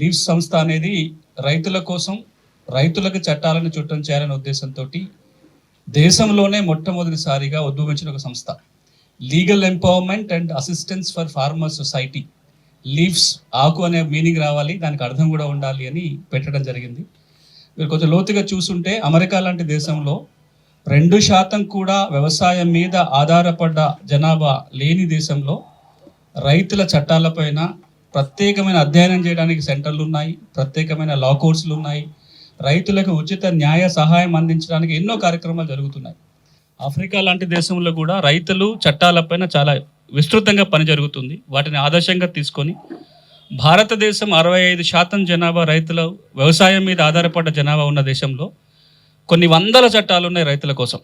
Leaves సంస్థ అనేది రైతుల కోసం రైతులకు చట్టాలను చుట్టం చేయాలనే ఉద్దేశంతో దేశంలోనే మొట్టమొదటిసారిగా ఉద్భవించిన ఒక సంస్థ. Legal empowerment and assistance for farmer society leaves ఆకు అనే మీనింగ్ రావాలి దానికి అర్థం కూడా ఉండాలి అని పెట్టడం జరిగింది. మీరు కొంచెం లోతుగా చూసుంటే అమెరికా లాంటి దేశంలో రెండు శాతం కూడా వ్యవసాయం మీద ఆధారపడ్డ జనాభా లేని దేశంలో రైతుల చట్టాలపైన ప్రత్యేకమైన అధ్యయనం చేయడానికి సెంటర్లు ఉన్నాయి ప్రత్యేకమైన లా కోర్సులు ఉన్నాయి. రైతులకు ఉచిత న్యాయ సహాయం అందించడానికి ఎన్నో కార్యక్రమాలు జరుగుతున్నాయి. ఆఫ్రికా లాంటి దేశంలో కూడా రైతులు చట్టాలపైన చాలా విస్తృతంగా పని జరుగుతుంది. వాటిని ఆదర్శంగా తీసుకొని భారతదేశం అరవై ఐదు శాతం జనాభా రైతుల వ్యవసాయం మీద ఆధారపడ్డ జనాభా ఉన్న దేశంలో కొన్ని వందల చట్టాలు ఉన్నాయి రైతుల కోసం.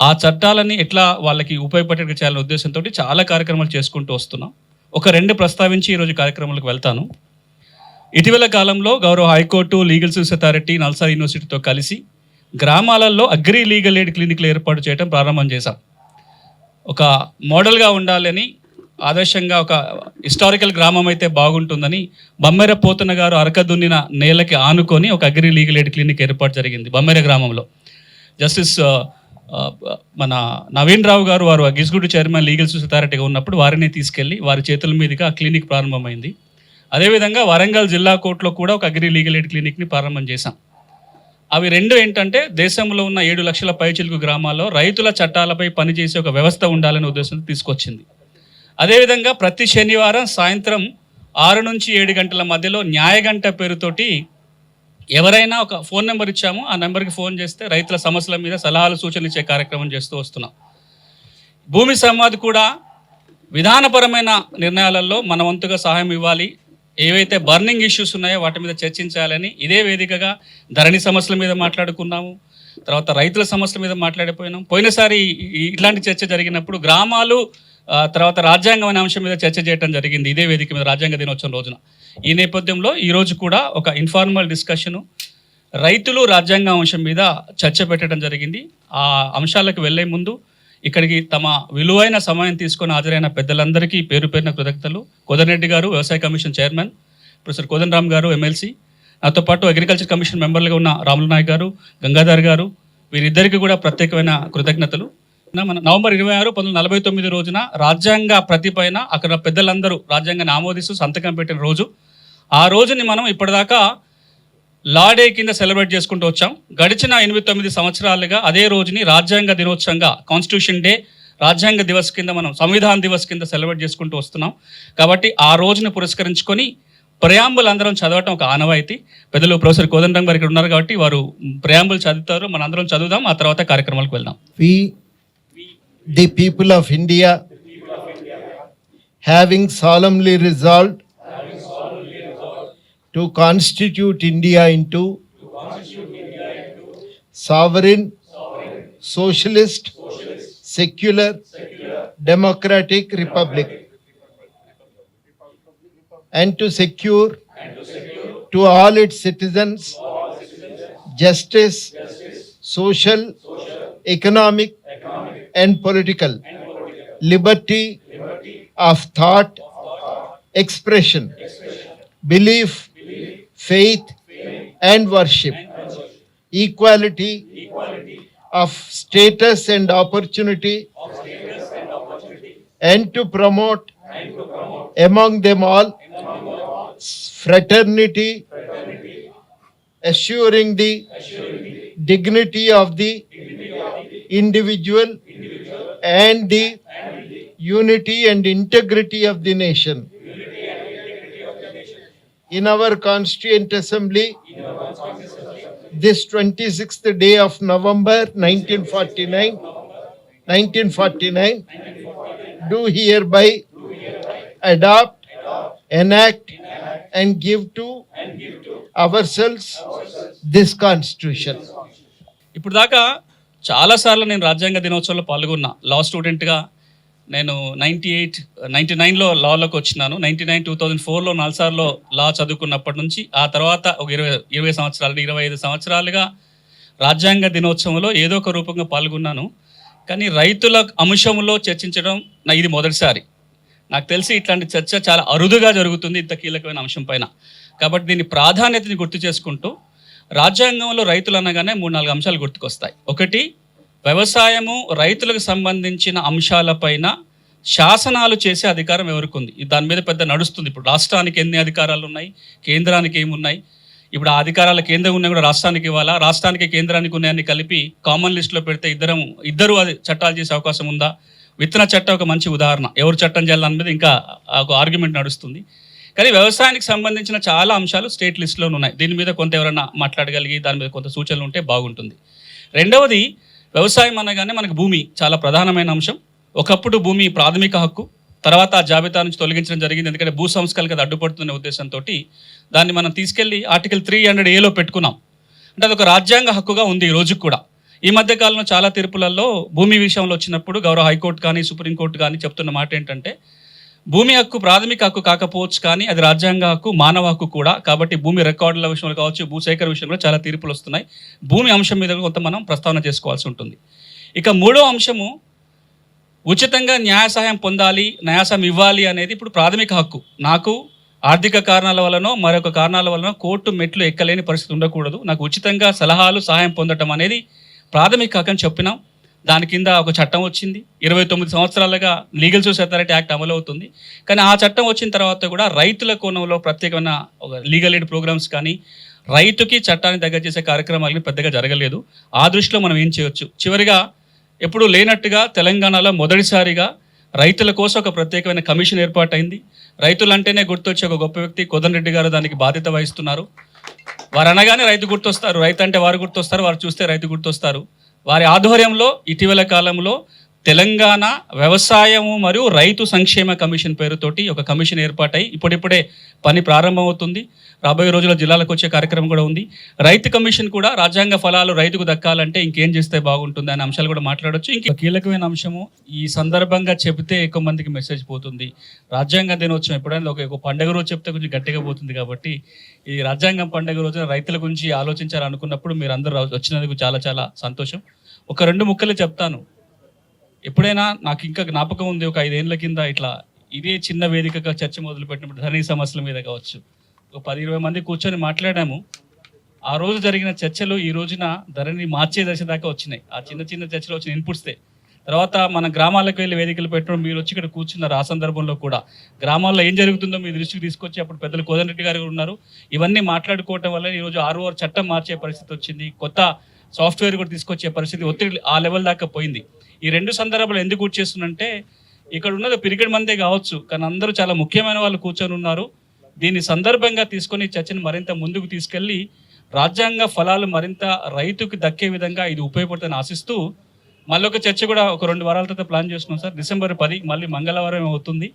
ఆ చట్టాలని ఎట్లా వాళ్ళకి ఉపయోగపడేట్టు చేయాలనే ఉద్దేశంతో చాలా కార్యక్రమాలు చేసుకుంటూ వస్తున్నాం. ఒక రెండు ప్రస్తావించి ఈరోజు కార్యక్రమాలకు వెళ్తాను. ఇటీవల కాలంలో గౌరవ high court legal service authority NALSAR యూనివర్సిటీతో కలిసి గ్రామాలలో అగ్రి లీగల్ ఎయిడ్ క్లినిక్లు ఏర్పాటు చేయడం ప్రారంభం చేశాం. ఒక మోడల్గా ఉండాలని ఆదర్శంగా ఒక హిస్టారికల్ గ్రామం అయితే బాగుంటుందని బమ్మెర పోతన గారు అరక దున్నిన నేలకి ఆనుకొని ఒక అగ్రి లీగల్ ఎయిడ్ క్లినిక్ ఏర్పాటు జరిగింది బమ్మెర గ్రామంలో. జస్టిస్ మన నవీన్ రావు గారు వారు గిస్గుడ్ చైర్మన్ లీగల్ సర్వీస్ అథారిటీగా ఉన్నప్పుడు వారిని తీసుకెళ్ళి వారి చేతుల మీదుగా ఆ క్లినిక్ ప్రారంభమైంది. అదేవిధంగా వరంగల్ జిల్లా కోర్టులో కూడా ఒక అగ్రి లీగల్ ఎయిడ్ క్లినిక్ని ప్రారంభం చేశాం. అవి రెండు ఏంటంటే దేశంలో ఉన్న ఏడు లక్షల పైచిలుకు గ్రామాల్లో రైతుల చట్టాలపై పనిచేసే ఒక వ్యవస్థ ఉండాలనే ఉద్దేశంతో తీసుకొచ్చింది. అదేవిధంగా ప్రతి శనివారం సాయంత్రం ఆరు నుంచి ఏడు గంటల మధ్యలో న్యాయగంట పేరుతోటి ఎవరైనా ఒక ఫోన్ నెంబర్ ఇచ్చాము ఆ నెంబర్కి ఫోన్ చేస్తే రైతుల సమస్యల మీద సలహాలు సూచనలు ఇచ్చే కార్యక్రమం చేస్తూ వస్తున్నాం. భూమి సంవాద్ కూడా విధానపరమైన నిర్ణయాలలో మన వంతుగా సహాయం ఇవ్వాలి. ఏవైతే బర్నింగ్ ఇష్యూస్ ఉన్నాయో వాటి మీద చర్చించాలని ఇదే వేదికగా ధరణి సమస్యల మీద మాట్లాడుకున్నాము. తర్వాత రైతుల సమస్యల మీద మాట్లాడిపోయినాం. పోయినసారి ఇట్లాంటి చర్చ జరిగినప్పుడు గ్రామాలు తర్వాత రాజ్యాంగం అనే అంశం మీద చర్చ చేయడం జరిగింది. ఇదే వేదిక మీద రాజ్యాంగ దినోత్సవం రోజున. ఈ నేపథ్యంలో ఈరోజు కూడా ఒక ఇన్ఫార్మల్ డిస్కషను రైతులు రాజ్యాంగ అంశం మీద చర్చ పెట్టడం జరిగింది. ఆ అంశాలకు వెళ్ళే ముందు ఇక్కడికి తమ విలువైన సమయం తీసుకొని హాజరైన పెద్దలందరికీ పేరు పేరున కృతజ్ఞతలు. కోదరెడ్డి గారు వ్యవసాయ commission chairman professor Kodan Ram గారు ఎమ్మెల్సీ. నాతో పాటు అగ్రికల్చర్ కమిషన్ మెంబర్లుగా ఉన్న రాములు నాయక్ గారు గంగాధర్ గారు వీరిద్దరికీ కూడా ప్రత్యేకమైన కృతజ్ఞతలు. మన నవంబర్ ఇరవై ఆరు పంతొమ్మిది నలభై తొమ్మిది రోజున రాజ్యాంగ ప్రతిపైన అక్కడ పెద్దలందరూ రాజ్యాంగాన్ని ఆమోదిస్తూ సంతకం పెట్టిన రోజు. ఆ రోజుని మనం ఇప్పటిదాకా లా డే కింద సెలబ్రేట్ చేసుకుంటూ వచ్చాం. గడిచిన ఎనిమిది తొమ్మిది సంవత్సరాలుగా అదే రోజుని రాజ్యాంగ దినోత్సవంగా కాన్స్టిట్యూషన్ డే రాజ్యాంగ దివస్ కింద మనం సంవిధాన్ దివస్ కింద సెలబ్రేట్ చేసుకుంటూ వస్తున్నాం. కాబట్టి ఆ రోజుని పురస్కరించుకొని ప్రయాంబుల్ అందరం చదవటం ఒక ఆనవాయితీ. పెద్దలు ప్రొఫెసర్ కోదండం గారు ఇక్కడ ఉన్నారు కాబట్టి వారు ప్రయాంబుల్ చదువుతారు. మన అందరం చదువుదాం. ఆ తర్వాత కార్యక్రమాలకు వెళ్దాం. The people of India, having solemnly resolved to constitute India into sovereign, socialist, secular, democratic republic, and to secure to all its citizens justice, social, economic, and political. Liberty, of thought. Expression, belief. Faith, and worship. Equality, of status and opportunity, and. To promote, among them all. Fraternity, fraternity, assuring the, assuring the dignity of the, dignity of the individual, individual and the unity and integrity of the nation. In our Constituent Assembly, this 26th day of November 1949, 1949, do hereby adopt, enact, and give to ourselves this Constitution. ఇప్పుడు దాకా చాలాసార్లు నేను రాజ్యాంగ దినోత్సవంలో పాల్గొన్నా. లా స్టూడెంట్గా నేను ninety eight ninety నైన్లో లాలోకి వచ్చినాను. Ninety nine two thousand ఫోర్లో నాలుగుసార్లో లా చదువుకున్నప్పటి నుంచి ఆ తర్వాత ఒక ఇరవై ఇరవై సంవత్సరాలు ఇరవై ఐదు సంవత్సరాలుగా రాజ్యాంగ దినోత్సవంలో ఏదో ఒక రూపంగా పాల్గొన్నాను. కానీ రైతుల అంశంలో చర్చించడం నా ఇది మొదటిసారి. నాకు తెలిసి ఇట్లాంటి చర్చ చాలా అరుదుగా జరుగుతుంది ఇంత కీలకమైన అంశం పైన. కాబట్టి దీని ప్రాధాన్యతని గుర్తు చేసుకుంటూ రాజ్యాంగంలో రైతులు అనగానే మూడు నాలుగు అంశాలు గుర్తుకొస్తాయి. ఒకటి వ్యవసాయము రైతులకు సంబంధించిన అంశాలపైన శాసనాలు చేసే అధికారం ఎవరికి ఉంది దాని మీద పెద్ద నడుస్తుంది. ఇప్పుడు రాష్ట్రానికి ఎన్ని అధికారాలు ఉన్నాయి? కేంద్రానికి ఏమున్నాయి? ఇప్పుడు ఆ అధికారాలు కేంద్రం ఉన్నాయి కూడా రాష్ట్రానికి ఇవ్వాలా? రాష్ట్రానికి కేంద్రానికి ఉన్నాయని కలిపి కామన్ లిస్ట్లో పెడితే ఇద్దరం ఇద్దరు అది చట్టాలు చేసే అవకాశం ఉందా? విత్తన చట్టం ఒక మంచి ఉదాహరణ. ఎవరు చట్టం చేయాలి మీద ఇంకా ఒక ఆర్గ్యుమెంట్ నడుస్తుంది. కానీ వ్యవసాయానికి సంబంధించిన చాలా అంశాలు స్టేట్ లిస్ట్లో ఉన్నాయి. దీని మీద కొంత ఎవరైనా మాట్లాడగలిగి దాని మీద కొంత సూచనలు ఉంటే బాగుంటుంది. రెండవది వ్యవసాయం అనగానే మనకు భూమి చాలా ప్రధానమైన అంశం. ఒకప్పుడు భూమి ప్రాథమిక హక్కు తర్వాత ఆ జాబితా నుంచి తొలగించడం జరిగింది. ఎందుకంటే భూ సంస్కరణకి అది అడ్డుపడుతున్న ఉద్దేశంతో దాన్ని మనం తీసుకెళ్ళి ఆర్టికల్ త్రీ హండ్రెడ్ ఏలో పెట్టుకున్నాం. అంటే అది ఒక రాజ్యాంగ హక్కుగా ఉంది ఈ రోజుకు కూడా. ఈ మధ్య కాలంలో చాలా తీర్పులలో భూమి విషయంలో వచ్చినప్పుడు గౌరవ హైకోర్టు కానీ సుప్రీంకోర్టు కానీ చెప్తున్న మాట ఏంటంటే భూమి హక్కు ప్రాథమిక హక్కు కాకపోవచ్చు కానీ అది రాజ్యాంగ హక్కు మానవ హక్కు కూడా. కాబట్టి భూమి రికార్డుల విషయంలో కావచ్చు భూసేకరణ విషయంలో చాలా తీర్పులు వస్తున్నాయి. భూమి అంశం మీద కొంత మనం ప్రస్తావన చేసుకోవాల్సి ఉంటుంది. ఇక మూడో అంశము ఉచితంగా న్యాయ సహాయం పొందాలి న్యాయ సహాయం ఇవ్వాలి అనేది ఇప్పుడు ప్రాథమిక హక్కు. నాకు ఆర్థిక కారణాల వలనో మరొక కారణాల వలన కోర్టు మెట్లు ఎక్కలేని పరిస్థితి ఉండకూడదు. నాకు ఉచితంగా సలహాలు సహాయం పొందటం అనేది ప్రాథమిక హక్కు అని చెప్పినాం. దాని కింద ఒక చట్టం వచ్చింది. ఇరవై తొమ్మిది సంవత్సరాలుగా లీగల్ సోర్స్ అథారిటీ యాక్ట్ అమలు అవుతుంది కానీ ఆ చట్టం వచ్చిన తర్వాత కూడా రైతుల కోణంలో ప్రత్యేకమైన ఒక లీగల్ ఎయిడ్ ప్రోగ్రామ్స్ కానీ రైతుకి చట్టాన్ని దగ్గర చేసే కార్యక్రమాలు పెద్దగా జరగలేదు. ఆ దృష్టిలో మనం ఏం చేయొచ్చు? చివరిగా ఎప్పుడూ లేనట్టుగా తెలంగాణలో మొదటిసారిగా రైతుల కోసం ఒక ప్రత్యేకమైన కమిషన్ ఏర్పాటైంది. రైతులంటేనే గుర్తొచ్చే ఒక గొప్ప వ్యక్తి కోదండరెడ్డి గారు దానికి బాధ్యత వహిస్తున్నారు. వారు అనగానే రైతు గుర్తొస్తారు. రైతు అంటే వారు గుర్తొస్తారు. వారు చూస్తే రైతు గుర్తొస్తారు. వారి ఆధ్వర్యంలో ఇటీవల కాలంలో తెలంగాణ వ్యవసాయము మరియు రైతు సంక్షేమ కమిషన్ పేరుతోటి ఒక కమిషన్ ఏర్పాటై ఇప్పుడిప్పుడే పని ప్రారంభమవుతుంది. రాబోయే రోజుల్లో జిల్లాలకు వచ్చే కార్యక్రమం కూడా ఉంది. రైతు కమిషన్ కూడా రాజ్యాంగ ఫలాలు రైతుకు దక్కాలంటే ఇంకేం చేస్తే బాగుంటుంది అనే అంశాలు కూడా మాట్లాడవచ్చు ఇంక కీలకమైన అంశము ఈ సందర్భంగా చెబితే ఎక్కువ మందికి మెసేజ్ పోతుంది. రాజ్యాంగ దినోత్సవం ఎప్పుడైనా ఒక ఒక పండుగ రోజు చెప్తే కొంచెం గట్టిగా పోతుంది కాబట్టి ఈ రాజ్యాంగం పండుగ రోజున రైతుల గురించి ఆలోచించాలనుకున్నప్పుడు మీరు అందరూ వచ్చినందుకు చాలా చాలా సంతోషం. ఒక రెండు ముక్కలు చెప్తాను. ఎప్పుడైనా నాకు ఇంకా జ్ఞాపకం ఉంది ఒక ఐదేళ్ళ కింద ఇట్లా ఇదే చిన్న వేదికగా చర్చ మొదలుపెట్టినప్పుడు ధరణి సమస్యల మీద కావచ్చు. ఒక పది ఇరవై మంది కూర్చొని మాట్లాడాము. ఆ రోజు జరిగిన చర్చలు ఈ రోజున ధరణి మార్చే దశ దాకా వచ్చినాయి. ఆ చిన్న చిన్న చర్చలు వచ్చిన ఇన్పుట్స్తే తర్వాత మన గ్రామాలకు వెళ్ళి వేదికలు పెట్టడం మీరు వచ్చి ఇక్కడ కూర్చున్నారు ఆ సందర్భంలో కూడా. గ్రామాల్లో ఏం జరుగుతుందో మీ దృష్టికి తీసుకొచ్చి అప్పుడు పెద్దలు కోదండరెడ్డి గారు ఉన్నారు. ఇవన్నీ మాట్లాడుకోవటం వల్ల ఈరోజు ఆరు చట్టం మార్చే పరిస్థితి వచ్చింది. కొత్త సాఫ్ట్వేర్ కూడా తీసుకొచ్చే పరిస్థితి ఒత్తిడి ఆ లెవెల్ దాకా పోయింది. ఈ రెండు సందర్భాలు ఎందుకు కూర్చేస్తుందంటే ఇక్కడ ఉన్నది పిరికిడి మందే కావచ్చు కానీ అందరూ చాలా ముఖ్యమైన వాళ్ళు కూర్చొని ఉన్నారు. దీని సందర్భంగా తీసుకొని చర్చను మరింత ముందుకు తీసుకెళ్ళి రాజ్యాంగ ఫలాలు మరింత రైతుకు దక్కే విధంగా ఇది ఉపయోగపడుతుందని ఆశిస్తూ మళ్ళీ ఒక చర్చ కూడా ఒక రెండు వారాల తర్వాత ప్లాన్ చేస్తున్నాం సార్. డిసెంబర్ పది మళ్ళీ మంగళవారం అవుతుంది